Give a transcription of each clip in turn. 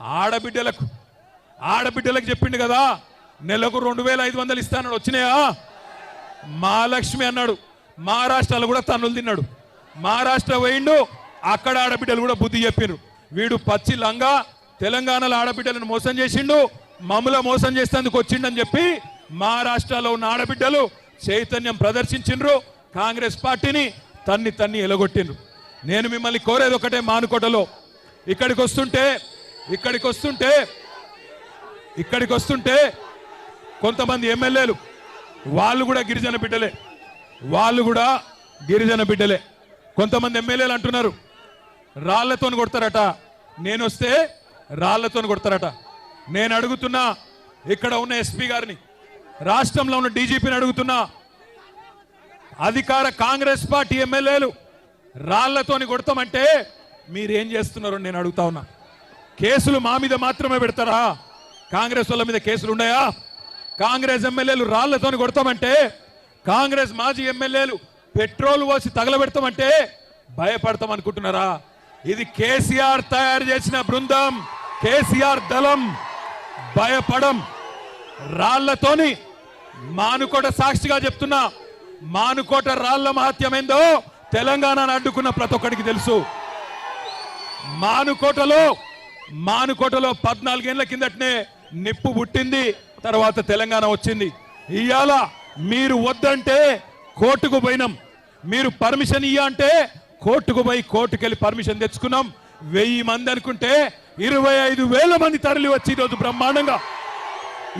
ఆడబిడ్డలకు ఆడబిడ్డలకు చెప్పిండు కదా నెలకు రెండు వేల ఐదు వందలు ఇస్తానని వచ్చినాయా? మహాలక్ష్మి అన్నాడు. మహారాష్ట్రలో కూడా తన్నులు తిన్నాడు. మహారాష్ట్ర పోయిండు అక్కడ ఆడబిడ్డలు కూడా బుద్ధి చెప్పిర్రు. వీడు పచ్చి లంగా తెలంగాణలో ఆడబిడ్డలను మోసం చేసిండు మమ్మల మోసం చేసేందుకు వచ్చిండని చెప్పి మహారాష్ట్రలో ఉన్న ఆడబిడ్డలు చైతన్యం ప్రదర్శించిండ్రు. కాంగ్రెస్ పార్టీని తన్ని తన్ని ఎలగొట్టిండ్రు. నేను మిమ్మల్ని కోరేది ఒకటే మానుకోటలో. ఇక్కడికి వస్తుంటే ఇక్కడికి వస్తుంటే ఇక్కడికి వస్తుంటే కొంతమంది ఎమ్మెల్యేలు వాళ్ళు కూడా గిరిజన బిడ్డలే. వాళ్ళు కూడా గిరిజన బిడ్డలే. కొంతమంది ఎమ్మెల్యేలు అంటున్నారు రాళ్ళతో కొడతారట. నేను వస్తే రాళ్ళతో కొడతారట. నేను అడుగుతున్నా ఇక్కడ ఉన్న ఎస్పీ గారిని రాష్ట్రంలో ఉన్న డీజీపీని అడుగుతున్నా అధికార కాంగ్రెస్ పార్టీ ఎమ్మెల్యేలు రాళ్ళతోని కొడతామంటే మీరేం చేస్తున్నారో నేను అడుగుతా ఉన్నా. కేసులు మా మీద మాత్రమే పెడతారా? కాంగ్రెస్ వాళ్ళ మీద కేసులు ఉన్నాయా? కాంగ్రెస్ ఎమ్మెల్యేలు రాళ్ళతో కొడతామంటే కాంగ్రెస్ మాజీ ఎమ్మెల్యేలు పెట్రోల్ పోసి తగలబెడతామంటే భయపడతాం అనుకుంటున్నారా? ఇది కేసీఆర్ తయారు చేసిన బృందం కేసీఆర్ దళం భయపడం. రాళ్ళతోని మానుకోట సాక్షిగా చెప్తున్నా మానుకోట రాళ్ళ మహత్యమేందో తెలంగాణను అడ్డుకున్న ప్రతి ఒక్కడికి తెలుసు. మానుకోటలో మానుకోటలో పద్నాలుగేళ్ళ కిందటనే నిప్పు పుట్టింది తర్వాత తెలంగాణ వచ్చింది. ఇవాళ మీరు వద్దంటే కోర్టుకు పోయినాం. మీరు పర్మిషన్ ఇయ్య అంటే కోర్టుకు పోయి కోర్టుకెళ్ళి పర్మిషన్ తెచ్చుకున్నాం. వెయ్యి మంది అనుకుంటే ఇరవై ఐదు వేల మంది తరలి వచ్చి ఈరోజు బ్రహ్మాండంగా.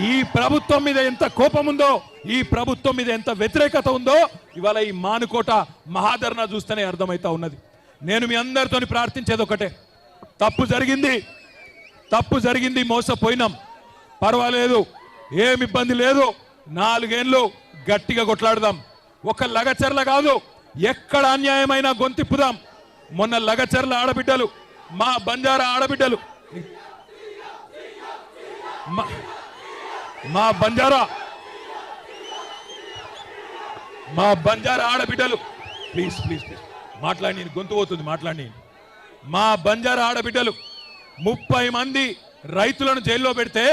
ఈ ప్రభుత్వం మీద ఎంత కోపం ఉందో ఈ ప్రభుత్వం మీద ఎంత వ్యతిరేకత ఉందో ఇవాళ ఈ మానుకోట మహాధరణ చూస్తేనే అర్థమవుతా ఉన్నది. నేను మీ అందరితోని ప్రార్థించేది ఒకటే. తప్పు జరిగింది తప్పు జరిగింది మోసపోయినాం. పర్వాలేదు ఏమి ఇబ్బంది లేదు. నాలుగేళ్ళు గట్టిగా కొట్లాడదాం. ఒక లగచర్ల కాదు ఎక్కడ అన్యాయమైనా గొంతిప్పుదాం. మొన్న లగచర్ల ఆడబిడ్డలు మా బంజారా ఆడబిడ్డలు. మా- మా బంజారా. మా బంజారా ఆడబిడ్డలు. Please please please. మాట్లాడి నేను గొంతు పోతుంది మాట్లాడి. మా బంజారా ఆడబిడ్డలు. ముప్పై మంది రైతులను జైల్లో పెడితే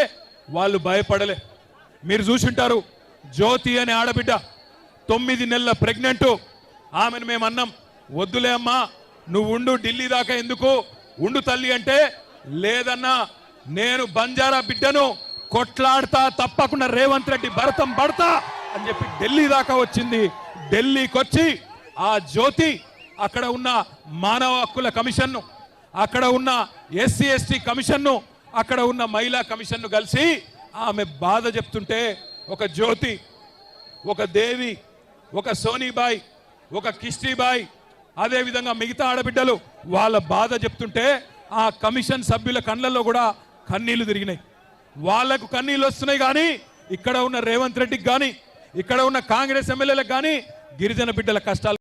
వాళ్ళు భయపడలే. మీరు చూసింటారు జ్యోతి అనే ఆడబిడ్డ తొమ్మిది నెలల ప్రెగ్నెంట్. ఆమెను మేము అన్నాం. వద్దులే అమ్మా నువ్వు ఉండు ఢిల్లీ దాకా ఎందుకు? ఉండు తల్లి అంటే లేదన్నా నేను బంజారా బిడ్డను కొట్లాడతా తప్పకుండా రేవంత్ రెడ్డి భరతం పడతా అని చెప్పి ఢిల్లీ దాకా వచ్చింది. ఢిల్లీకి వచ్చి ఆ జ్యోతి అక్కడ ఉన్న మానవ హక్కుల కమిషన్ను అక్కడ ఉన్న ఎస్సీ ఎస్టీ కమిషన్ను అక్కడ ఉన్న మహిళా కమిషన్ను కలిసి ఆమె బాధ చెప్తుంటే ఒక జ్యోతి ఒక దేవి ఒక సోనీబాయ్ ఒక కిష్టీబాయ్ అదేవిధంగా మిగతా ఆడబిడ్డలు వాళ్ళ బాధ చెప్తుంటే ఆ కమిషన్ సభ్యుల కళ్ళల్లో కూడా కన్నీళ్ళు తిరిగినాయి. వాళ్ళకు కన్నీళ్ళు వస్తున్నాయి కానీ ఇక్కడ ఉన్న రేవంత్ రెడ్డికి కానీ ఇక్కడ ఉన్న కాంగ్రెస్ ఎమ్మెల్యేలకు కానీ గిరిజన బిడ్డల కష్టాలు